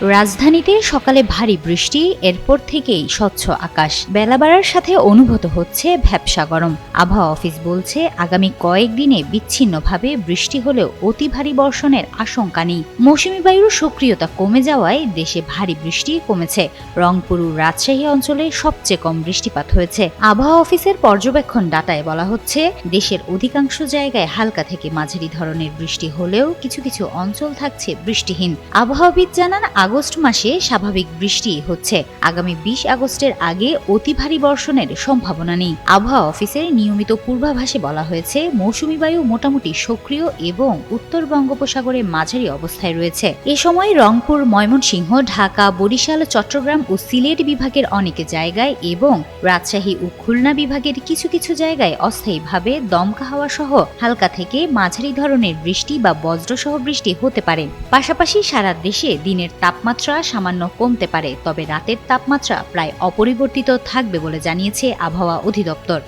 রাজধানীতে সকালে ভারী বৃষ্টি, এরপর থেকেই স্বচ্ছ আকাশ। বেলা বাড়ার সাথে অনুভূত হচ্ছে ভ্যাবসা গরম। আবহাওয়া অফিস বলছে, আগামী কয়েকদিনে বিচ্ছিন্নভাবে বৃষ্টি হলেও অতি ভারী বর্ষণের আশঙ্কা নেই। মৌসুমী বায়ুর সক্রিয়তা কমে যাওয়ায় দেশে ভারী বৃষ্টি কমেছে। রংপুর রাজশাহী অঞ্চলে সবচেয়ে কম বৃষ্টিপাত হয়েছে। আবহাওয়া অফিসের পর্যবেক্ষণ ডাটায় বলা হচ্ছে, দেশের অধিকাংশ জায়গায় হালকা থেকে মাঝারি ধরনের বৃষ্টি হলেও কিছু কিছু অঞ্চল থাকছে বৃষ্টিহীন। আবহাওয়াবিদ জানান আগস্ট মাসে স্বাভাবিক বৃষ্টি হচ্ছে। আগামী বিশ আগস্টের আগে অতি ভারী বর্ষণের সম্ভাবনা নেই। আবহাওয়া অফিসের নিয়মিত পূর্বাভাসে বলা হয়েছে, মৌসুমী বায়ু মোটামুটি সক্রিয় এবং উত্তর বঙ্গোপসাগরে মাঝারি অবস্থায় রয়েছে। এ সময় রংপুর, ময়মনসিংহ, ঢাকা, বরিশাল, চট্টগ্রাম ও সিলেট বিভাগের অনেক জায়গায় এবং রাজশাহী ও খুলনা বিভাগের কিছু কিছু জায়গায় অস্থায়ীভাবে দমকা হাওয়া সহ হালকা থেকে মাঝারি ধরনের বৃষ্টি বা বজ্রসহ বৃষ্টি হতে পারে। পাশাপাশি সারা দেশে দিনের তাপমাত্রা সামান্য কমতে পারে তবে রাতের তাপমাত্রা প্রায় অপরিবর্তিত থাকবে বলে জানিয়েছে আবহাওয়া অধিদপ্তর।